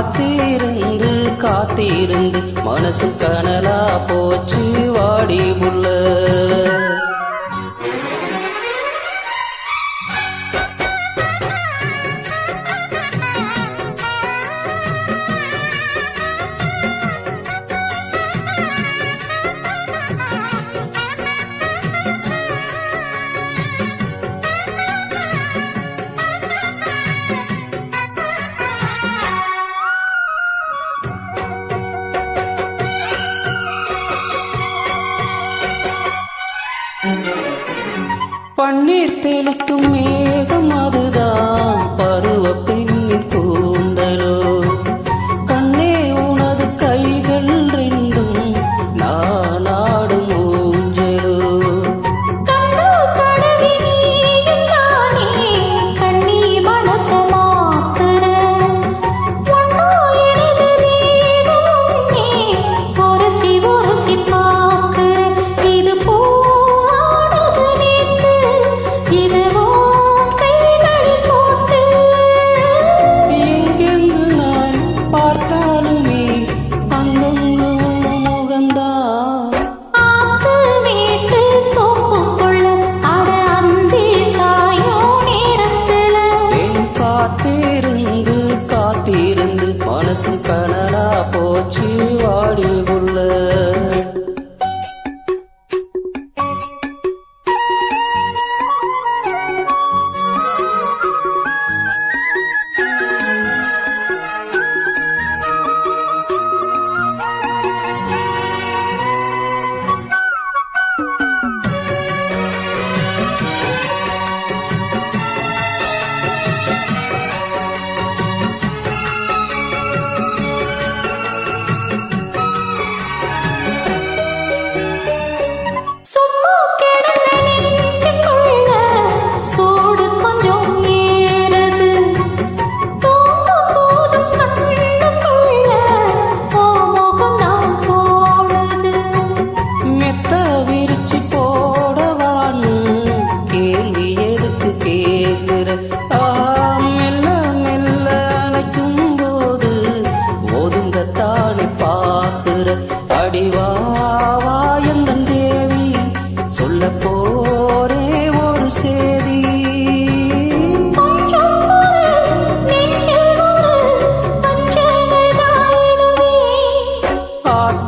காத்திருந்து காத்திருந்து மனசு கனலா போச்சு வாடி புள்ள பன்னீர் தெளிக்கும் மேகம் அதுதான் பருவத்தின்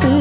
ti.